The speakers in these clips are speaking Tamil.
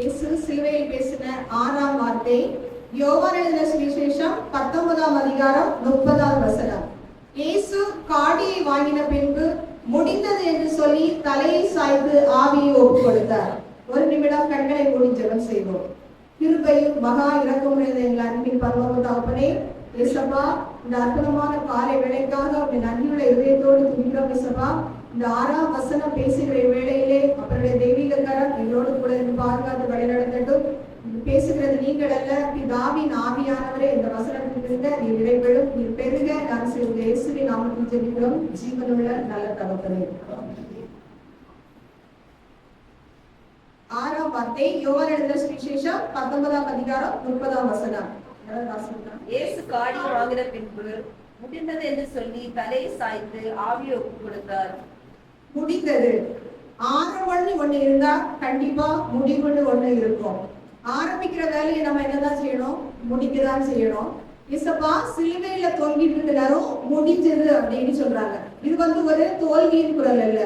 இயேசு சிலுவையில் பேசின ஆறாம் வார்த்தை யோவான் எழுதின சுவிசேஷம் பத்தொன்பதாம் அதிகாரம் முப்பதாம் வசனம். இயேசு காடியை வாங்கின பின்பு முடிந்தது என்று சொல்லி தலையை சாய்ந்து ஆவியை ஒப்புக் கொடுத்தார். ஒரு நிமிடம் கண்களை மூடி ஜெபம் செய்வோம். கிருபையும் மகா இரக்கமுடைய எங்கள் அன்பின் பரலோக தகப்பனே இயேசப்பா இந்த அற்புதமான காலை வேலைக்காக உடைய நன்றியுள்ள இதயத்தோடு துணிக்கிறோம் இயேசப்பா இந்த ஆறாம் வசனம் பேசுகிற வேளையிலே அவருடைய தெய்வீக கரம் எங்களோடு கூட இருந்து பாதுகாத்து வழிநடத்தட்டும். பேசுகிறது நீங்கள் அல்ல பிதாவின் ஆவியானவரே. இந்த வசனத்திலிருந்து நீ இடைபெறும் நீ பெருக. நான் செய்த இயேசுவின் நாமத்தில் ஜெபிக்கிறோம். ஜீவனுள்ள நல்ல தகப்பனே. ஆறாம் வார்த்தை யோவான் எழுந்த சுவிசேஷம் பத்தொன்பதாம் அதிகாரம் முப்பதாம் வசனம். இயேசு காடி வாங்கின பின்பு முடிந்தது என்று சொல்லி தலை சாய்த்து ஆவியை ஒப்பு கொடுத்தார் முடிந்தது. ஆரம்பம்னு ஒண்ணு இருந்தா கண்டிப்பா முடிவுன்னு ஒண்ணு இருக்கும். ஆரம்பிக்கிற வேலையை நம்ம என்னதான் செய்யணும்? முடிக்கதான் செய்யணும். இசப்பா சிலுவையில தொங்கிட்டு இருந்த எல்லாரும் முடிஞ்சது அப்படின்னு சொல்றாங்க. இது வந்து ஒரு தோல்வியின் குரல் இல்ல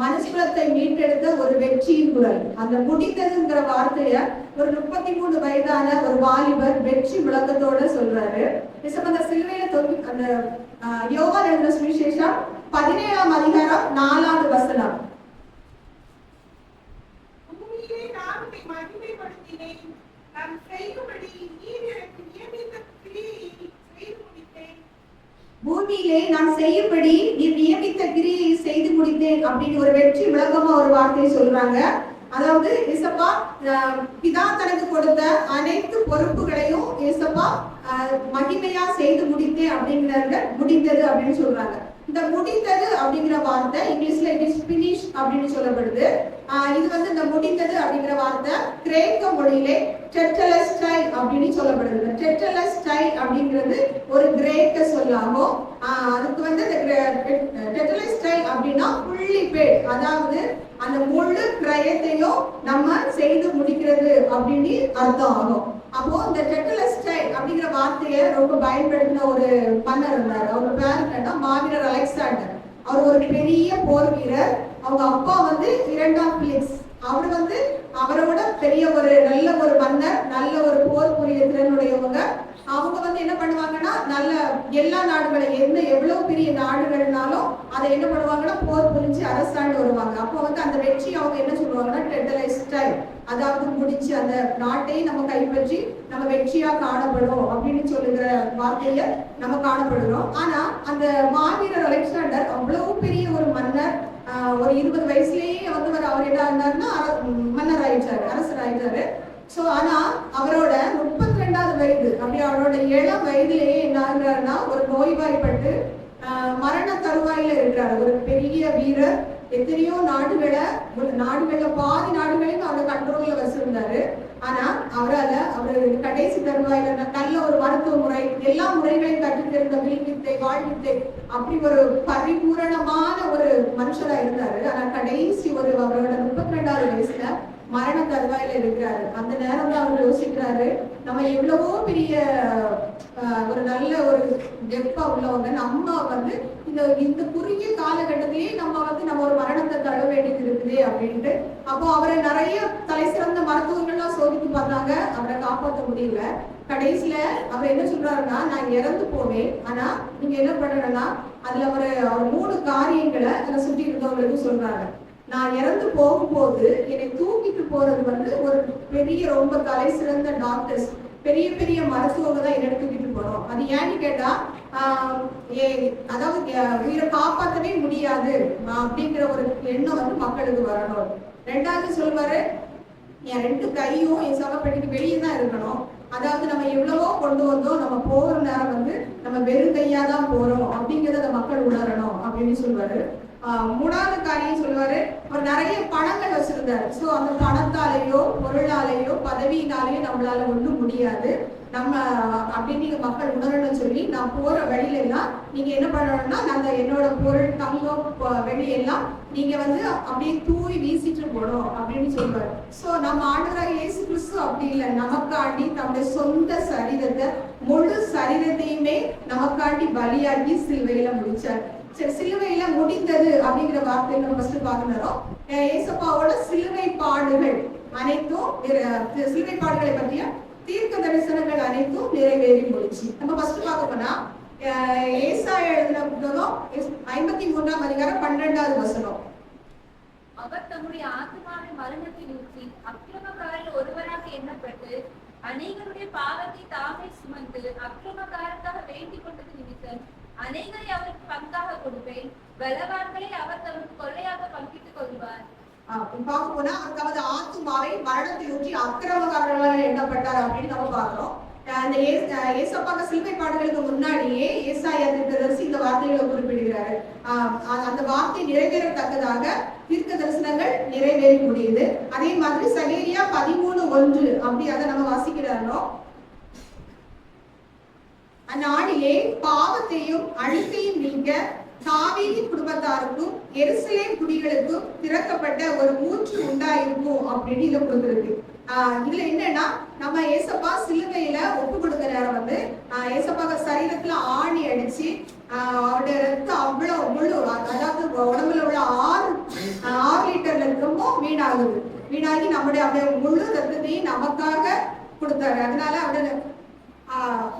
மனுஷகுலத்தை மீட்டெடுத்த ஒரு வெற்றியின் குரல். அந்த முடிந்ததுங்கிற வார்த்தைய ஒரு முப்பத்தி மூணு வயதான ஒரு வாலிபர் வெற்றி விளக்கத்தோட சொல்றாரு. இசப்ப அந்த சிலுவையில தொங்கி அந்த யோகா யோவான் சுவிசேஷம் பதினேழாம் அதிகாரம் நாலாவது வசனம். பூமியிலே நான் செய்யும்படி நீர் நியமித்த நீ நியமித்த கிரியை செய்து முடித்தேன் அப்படின்னு ஒரு வெற்றி விளக்கமா ஒரு வார்த்தையை சொல்றாங்க. அதாவது இசப்பா பிதா தனக்கு கொடுத்த அனைத்து பொறுப்புகளையும் இசப்பா மகிமையா செய்து முடித்தேன் அப்படிங்கிறத முடிந்தது அப்படின்னு சொல்றாங்க. இந்த முடிந்தது அப்படிங்கிற வார்த்தை இங்கிலீஷ்ல இட் இஸ் பினிஷ் அப்படின்னு சொல்லப்படுது. இது வந்து இந்த முடிந்தது அப்படிங்கிற வார்த்தை கிரேக்க மொழியிலே டெட்டலஸ்டை அப்படின்னு சொல்லப்படுது. இந்த டெட்டலஸ்டை அப்படிங்கிறது ஒரு கிரேக்க சொல்லாகும். அதுக்கு வந்து இந்த டெட்டலஸ்டை அப்படின்னா புள்ளி பேட் அதாவது அந்த முழு கிரயத்தையும் நம்ம செய்து முடிக்கிறது அப்படின்னு அர்த்தம் ஆகும். அப்போ இந்த அப்படிங்கிற வார்த்தையை ரொம்ப பயன்படுத்தின ஒரு மன்னர் இருந்தார். அவர் பேர் என்னன்னா மாவீரர் அலெக்சாண்டர். அவர் ஒரு பெரிய போர் வீரர் அவங்க அப்பா வந்து இரண்டாம் பிலிக்ஸ். அவர் வந்து அவரோட பெரிய ஒரு நல்ல ஒரு மன்னர் நல்ல ஒரு போர் புரிய திறனுடையவங்க. அவங்க வந்து என்ன பண்ணுவாங்கன்னா நல்ல எல்லா நாடுகளும் என்ன எவ்வளவு பெரிய நாடுகள்னாலும் அதை என்ன பண்ணுவாங்கன்னா போர் புரிஞ்சு அரசாண்டு வருவாங்க. அப்போ வந்து அந்த வெற்றி அவங்க என்ன சொல்லுவாங்கன்னா டெட்டலைஸ்டைல் அதாவது முடிச்சு அந்த நாட்டை நம்ம கைப்பற்றி நம்ம வெற்றியா காணப்படும் அப்படின்னு சொல்லுகிற வார்த்தையில நம்ம காணப்படுகிறோம். ஆனா அந்த மாவீரர் அலெக்சாண்டர் அவ்வளவு பெரிய ஒரு மன்னர் ஒரு இருபது வயசுலயே வந்து அவர் அவர் என்ன இருந்தாருன்னா மன்னர் ஆயிட்டாரு அரசர் ஆயிட்டாரு. ஸோ ஆனா அவரோட முப்பத்தி ரெண்டாவது வயது அப்படி அவரோட இளம் வயதிலேயே என்ன ஆகுறாருன்னா ஒரு நோய்வாய்ப்பட்டு மரண தருவாயில இருக்கிறாரு. ஒரு பெரிய வீரர். எத்தனையோ நாடுகளை ஒரு நாடுகள்ல பாதி நாடுகளையும் அவர் கண்ட்ரோல்ல வச்சிருந்தாரு. ஆனா அவரால் கடைசி தருவாயில நல்ல ஒரு மருத்துவ முறை எல்லா முறைகளையும் கற்றுத்திருந்த வில்வித்தை வாழ்வித்தை அப்படி ஒரு பரிபூரணமான ஒரு மனுஷரா இருந்தாரு. ஆனா கடைசி ஒரு அவரோட முப்பத்தி ரெண்டாவது வயசுல மரண தருவாயில இருக்கிறாரு. அந்த நேரம் தான் அவர் யோசிக்கிறாரு நம்ம எவ்வளவோ பெரிய ஒரு நல்ல ஒரு டெப்பா உள்ளவங்க. நம்ம வந்து இந்த இந்த குறுகிய காலகட்டத்திலேயே நம்ம வந்து நம்ம ஒரு மரணத்தை தழுவ வேண்டியது இருக்குது அப்படின்ட்டு. அப்போ அவரை நிறைய தலை சிறந்த மருத்துவர்கள்லாம் சோதித்து பார்த்தாங்க. அவரை காப்பாற்ற முடியல. கடைசியில அவர் என்ன சொல்றாருன்னா நான் இறந்து போவேன். ஆனா நீங்க என்ன பண்ணணும்னா அதுல ஒரு மூணு காரியங்களை அதை சுற்றி இருந்தவங்களுக்கு சொல்றாங்க. நான் இறந்து போகும்போது என்னை தூக்கிட்டு போறது வந்து ஒரு பெரிய ரொம்ப தலை சிறந்த டாக்டர்ஸ் பெரிய பெரிய மருத்துவங்க தான் என்ன தூக்கிட்டு போறோம் அது ஏன்னு கேட்டா ஆஹ் ஏ- அதாவது உயிரை காப்பாற்றவே முடியாது அப்படிங்கிற ஒரு எண்ணம் வந்து மக்களுக்கு வரணும். ரெண்டாவது சொல்வாரு என் ரெண்டு கையும் என் சவப்பெட்டிக்கு வெளியே தான் இருக்கணும். அதாவது நம்ம எவ்வளவோ கொண்டு வந்தோம் நம்ம போகிற நேரம் வந்து நம்ம வெறும் கையா தான் போறோம் அப்படிங்கிறத மக்கள் உணரணும் அப்படின்னு சொல்லுவாரு மூணாவது காரியம் சொல்லுவாரு. அவர் நிறைய பணங்கள் வச்சிருந்தாரு. ஸோ அந்த பணத்தாலேயோ பொருளாலேயோ பதவியினாலேயோ நம்மளால ஒண்ணும் முடியாது. நம்ம அப்படின்னு நீங்க மக்கள் உணரணும்னு சொல்லி நான் போற வழியில எல்லாம் நீங்க என்ன பண்ணணும்னா அந்த என்னோட பொருள் தங்கம் வெளியெல்லாம் நீங்க வந்து அப்படியே தூவி வீசிட்டு போகணும் அப்படின்னு சொல்றாரு. சோ நம்ம ஆண்டவராக இயேசு கிறிஸ்து அப்படி இல்லை. நமக்காண்டி தம்முடைய சொந்த சரீரத்தை முழு சரீரத்தையுமே நமக்காண்டி பலியாக்கி சிலுவையில முடிச்சார். சரி சிலுவையில முடிந்தது அப்படிங்கிற வார்த்தையை நம்ம ஃபர்ஸ்ட் பார்க்கணும். ஏசப்பாவோட சிலுவை பாடுகள் அனைத்தும் சிலுவை பாடுகளை பற்றிய தீர்க்க தரிசனங்கள் அனைத்தும் நிறைவேறி முடிச்சு நம்ம ஃபர்ஸ்ட் பார்க்க போனா அஹ், எழுதின புத்தகம் ஐம்பத்தி மூன்றாம் அதிகாரம் பன்னெண்டாவது வசனம். அவர் தம்முடைய ஆத்மாவை மரணத்தில் ஊற்றி அக்கிரமக்காரில் ஒருவராக எண்ணப்பட்டு அநேகருடைய பாவத்தை தாமே சுமந்து அக்கிரமக்காரத்தாக வேண்டிக் அநேகரை அவருக்கு பங்காக கொடுப்பேன். பலவான்களை அவர் தமக்கு கொள்ளையாக பங்கிட்டுக் கொள்வார். பார்க்க போனா அவர் தமது ஆத்துமாவை மரணத்தை ஊற்றி அக்கிரமக்காரர்களாக எண்ணப்பட்டார் அப்படின்னு நம்ம பாக்குறோம் அந்த ஏசப்பாங்க சிலுவை பாடல்களுக்கு முன்னாடியே ஏசாயா தீர்க்கதரிசி இந்த வார்த்தைகளை குறிப்பிடுகிறாரு. ஆஹ் அந்த- அந்த வார்த்தை நிறைவேறத்தக்கதாக தீர்க்க தரிசனங்கள் நிறைவேறி முடியுது அதே மாதிரி சகேரியா பதிமூணு ஒன்று அப்படி அதை நம்ம வாசிக்கிறாரோ அந்நாளிலே பாவத்தையும் அழுக்கையும் நீங்க தாவீதி குடும்பத்தாருக்கும் எருசலேம் குடிகளுக்கும் திறக்கப்பட்ட ஒரு மூச்சு உண்டாயிருக்கும் அப்படின்னு இதை கொடுத்துருக்கு. ஆஹ் இதுல என்னன்னா நம்ம ஏசப்பா சிலுவையில ஒப்பு கொடுத்த நேரம் வந்து. ஆஹ் ஏசப்பாக சரீரத்துல ஆணி அடிச்சு ஆஹ் அவருடைய ரத்தம் அவ்வளவு முழு அதாவது உடம்புல உள்ள ஆறு ஆறு லிட்டர்ல இருக்கமும் வீணாகுது. வீணாகி நம்முடைய அப்படியே முழு ரத்தத்தையும் நமக்காக கொடுத்தாரு. அதனால அவருடைய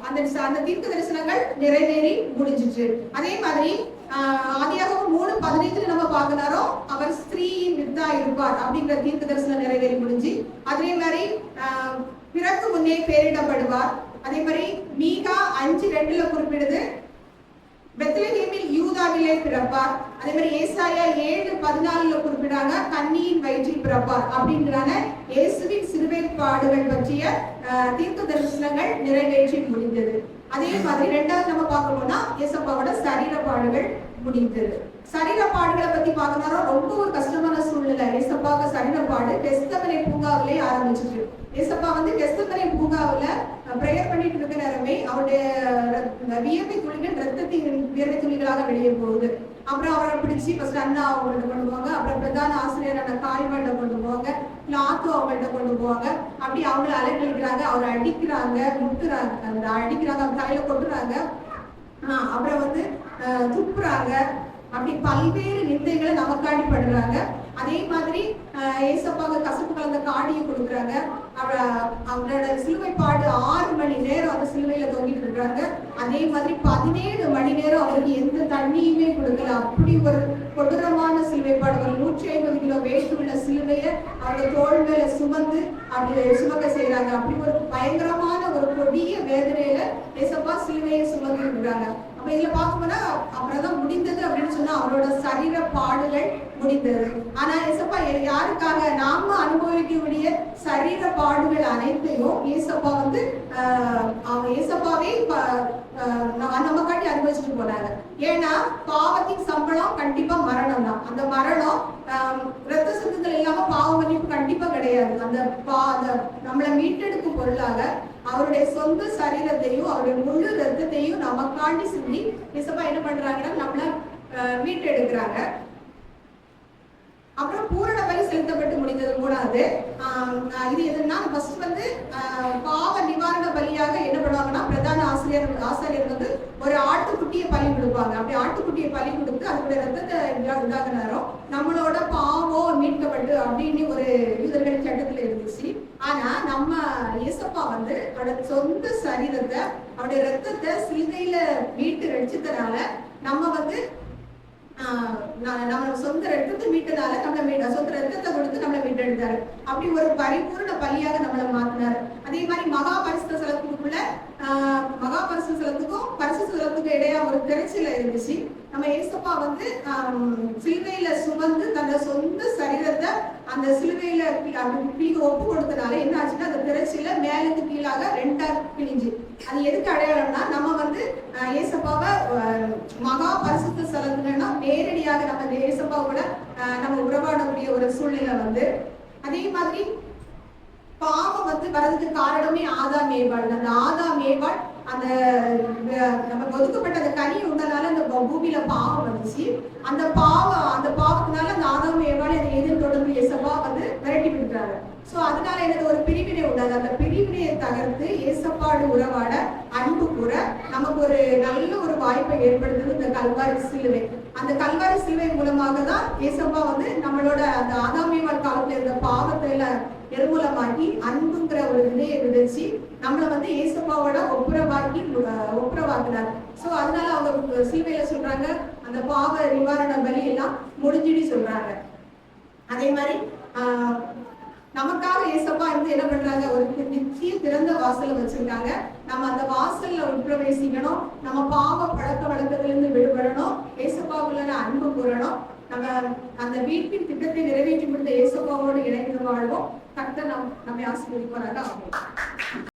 அந்த அந்த தீர்க்க தரிசனங்கள் நிறைவேறி முடிஞ்சிச்சு. அதே மாதிரி ஆஹ் மூணு பதினைந்துல நம்ம பார்க்கனாரோ அவர் ஸ்திரீயின் வித்தா இருப்பார் அப்படிங்கிற தீர்க்க தரிசனம் நிறைவேறி முடிஞ்சு அதே மாதிரி பிறக்கு முன்னே பேரிடப்படுவார். அதே மாதிரி மீகா அஞ்சு ரெண்டுல குறிப்பிடுது. பெத்லகேமில் யூதாவிலே பிறப்பார். அதே மாதிரி ஏசாயா ஏழு பதினாலுல குறிப்பிடாங்க கன்னியின் வயிற்றில் பிறப்பார் அப்படிங்கிறான இயேசுவின் சிறுவை பாடுகள் பற்றிய தீர்க்க தரிசனங்கள் நிறைவேற்றி முடிந்தது. அதே மாதிரி ரெண்டாவது நம்ம பார்க்கணும்னா இயேசப்பாவோட சரீர பாடுகள் முடிந்தது. சரீர பாடுகளை பத்தி பார்க்கணும் ரொம்ப ஒரு கஷ்டமான சூழ்நிலை. இயேசப்பாவுக்கு சரீர பாடு கெஸ்தமனை பூங்காவிலே ஆரம்பிச்சிட்டு இயேசப்பா வந்து கெஸ்தமனை பூங்காவில ப்ரேயர் பண்ணிட்டு இருக்க நேரமே அவருடைய ரத்- வியர்வை துளிகள் ரத்தத்தின் வியர்வை துளிகளாக வெளியே போகுது. அப்புறம் அவரை பிடிச்சி ஃபர்ஸ்ட் அண்ணா அவங்கள்ட்ட கொண்டு போவாங்க. அப்புறம் பிரதான ஆசிரியரான காய்வாண்ட கொண்டு போவாங்க. லாத்து அவங்கள்ட்ட கொண்டு போவாங்க. அப்படி அவங்கள அலக்கழிக்கிறாங்க அவரை அடிக்கிறாங்க முட்டுறாங்க. அந்த அடிக்கிறாங்க அவங்க தலையில கொட்டுறாங்க. ஆஹ் அப்புறம் வந்து துப்புறாங்க. அப்படி பல்வேறு நிந்தைகளை நமக்காண்டி படுறாங்க. அதே மாதிரி ஆஹ் ஏசப்பாங்க கசப்பு கலந்த காடியை கொடுக்குறாங்க. அவரோட சிலுவை பாடு ஆறு மணி நேரம் அந்த சிலுவையில தொங்கிட்டு இருக்காங்க அதே மாதிரி பதினேழு மணி நேரம் அவருக்கு எந்த தண்ணியும் அப்படி ஒரு கொடூரமான சிலுவை ஒரு நூற்றி ஐம்பது கிலோ வெயிட் உள்ள சிலுவையை அவங்க தோல் மேல சுமந்து அப்படி சுமக்க செய்யறாங்க அப்படி ஒரு பயங்கரமான ஒரு கொடிய வேதனையில ஏசப்பா சிலுவையை சுமந்து இருக்கிறாங்க. அப்ப இதுல பார்க்கும்போது அப்புறம் தான் முடிந்தது அப்படின்னு சொன்னா அவரோட சரீர பாடுகள் முடிந்தது. ஆனா ஏசப்பா யாருக்காக? நாம அனுபவிக்கக்கூடிய சரீர பாடுகள் அனைத்தையும் ஏசப்பா வந்து அவங்க ஏசப்பாவே ப- நம்ம- அனுபவிச்சுட்டு போனாங்க. ஏன்னா பாவத்தின் சம்பளம் கண்டிப்பா மரணம் தான். அந்த மரணம் ரத்த சிந்துதல் இல்லாம பாவ மன்னிப்பு கண்டிப்பா கிடையாது. அந்த பா அந்த நம்மளை மீட்டெடுக்கும் பொருளாக அவருடைய சொந்த சரீரத்தையும் அவருடைய முழு ரத்தத்தையும் நமக்காண்டி சிந்தி நிசப்பா என்ன பண்றாங்கன்னா நம்மள ஆஹ், மீட்டெடுக்கிறாங்க. அப்புறம் பூரண பலி செலுத்தப்பட்டு முடிந்தது மூணாவது. இது எதுன்னா ஃபர்ஸ்ட் வந்து ஆஹ், பாவ நிவாரண பலியாக என்ன பண்ணுவாங்கன்னா பிரதான ஆசிரியர் ஆசிரியர் வந்து ஒரு ஆட்டுக்குட்டியை பலி கொடுப்பாங்க. அப்படி ஆட்டுக்குட்டியை பலி கொடுத்து அதோட ரத்தத்தை இதா- நேரம் நம்மளோட பாவம் மீட்கப்பட்டு அப்படின்னு ஒரு யூதர்கள் சட்டத்துல இருந்துச்சு. ஆனா நம்ம இயேசப்பா வந்து அவரோட சொந்த சரீரத்தை அவருடைய ரத்தத்தை சிலுவையில மீட்டு ரட்சித்தனால நம்ம வந்து ஆஹ் நம்ம சொந்த ரத்தத்தை மீட்டதால நம்ம மீட்ட சொந்த ரத்தத்தை கொடுத்து நம்மளை அப்படி ஒரு பரிபூர்ண பலியாக நம்மளை மாத்தினாரு. அதே மாதிரி மகா பரிசுத்த சலத்துக்குள்ள ஆஹ் மகா பரிசு சலத்துக்கும் பரிசு சலத்துக்கும் இடையே ஒரு திரைச்சல இருந்துச்சு. நம்ம ஏசப்பா வந்து சிலுவையில சுமந்து தன்னோட சொந்த சரீரத்தை அந்த சிலுவையில பி- பிடிக்க ஒப்பு கொடுத்தனால என்ன ஆச்சுன்னா அந்த திரைச்சியில மேலுக்கு கீழாக ரெண்டா பிழிஞ்சு. அது எதுக்கு அடையாளம்னா நம்ம வந்து ஏசப்பாவை மகா பரிசுத்த ஸ்தலத்துலன்னா நேரடியாக நம்ம ஏசப்பாவோட கூட நம்ம உறவாடக்கூடிய ஒரு சூழ்நிலை வந்து. அதே மாதிரி பாவம் வந்து வர்றதுக்கு காரணமே ஆதாம் மேபாள் அந்த ஆதாம் மேபாள் அந்த நம்ம நமக்கு ஒதுக்கப்பட்ட அந்த கனி உண்டனால அந்த பூமியில பாவம் வந்துச்சு. அந்த பாவம் அந்த பாவத்தினால அந்த ஆதாம் ஏவாள் அதை எதிர் தொடர்ந்து இயேசப்பா வந்து விரட்டி விடுறாரு. சோ அதனால எனக்கு ஒரு பிரிவினை உண்டாது அந்த பிரிவினையை தகர்த்து ஏசப்பாடு உறவாட அன்பு கூற நமக்கு ஒரு நல்ல ஒரு வாய்ப்பை ஏற்படுத்துது இந்த கல்வாரி சிலுவை. அந்த கல்வாரி சிலுவை மூலமாக தான் ஏசப்பா வந்து நம்மளோட அந்த ஆதாமியவாள் காலத்துல பாவத்தை எல்லாம் நிர்மூலமாக்கி அன்புங்கிற ஒரு விதையை விதைச்சு நம்மள வந்து ஏசப்பாவோட ஒப்புரவாக்கி ஒப்புரவாக்குனார். சோ அதனால அவங்க சீமையில சொல்றாங்க அந்த பாவ நிவாரண பலி எல்லாம் முடிஞ்சுடி சொல்றாங்க. அதே மாதிரி ஆஹ், நமக்காக ஏசப்பா வந்து என்ன பண்றாங்க? ஒரு நிச்சய திறந்த வாசல வச்சிருக்காங்க. நம்ம அந்த வாசல்ல உட்பிரவேசிக்கணும். நம்ம பாவ பழக்க வழக்கத்துல இருந்து விடுபடணும். ஏசப்பாவுக்குள்ள அன்பு கூறணும். நம்ம அந்த வீட்டின் திட்டத்தை நிறைவேற்றி முடிந்த இயேசுபாவோடு இணைந்து வாழ்வோம். கர்த்தர் நம் நம்மை ஆசீர்வதிப்பாராக ஆகும்